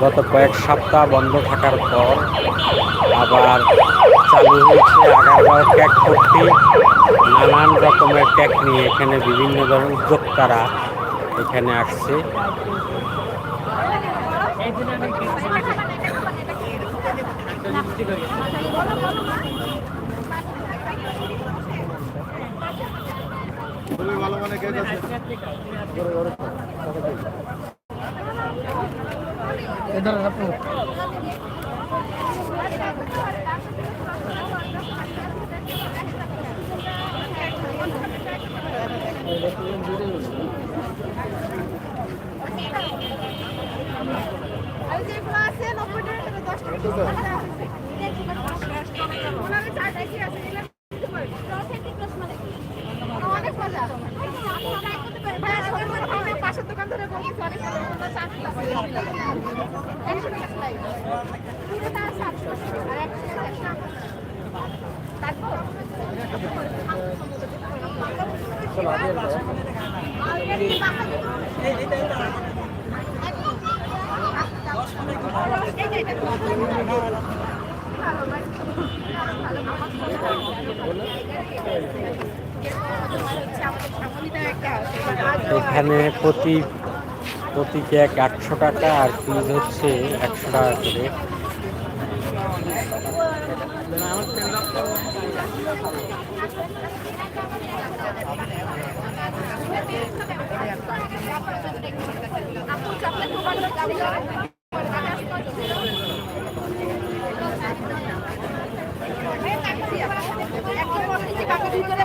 গত কয়েক সপ্তাহ বন্ধ থাকার পর আবার চালু হয়েছে আগারগাঁও ট্যাগ করতে নানান রকমের ট্যাগ নিয়ে এখানে বিভিন্ন ধরনের উদ্যোক্তারা এখানে আসছে। ভালো মানে কেক আছে আর যেগুলো আছে নব্বই টাকা করে দশ টাকা ওনাদের চার টাকা আছে অথেন্টিক রসমালাই অনেক মজা হয় দোকান ধরে বলছি, অনেক মজা, ওটা চারশো টাকা। একশো টাকা সেলাই। পুরোটা সাতশো, আর একশো একশো টাকা। তারপর? এখানে প্রতি প্রতি কেক একশো টাকা আর পিস হচ্ছে একশো টাকা করে।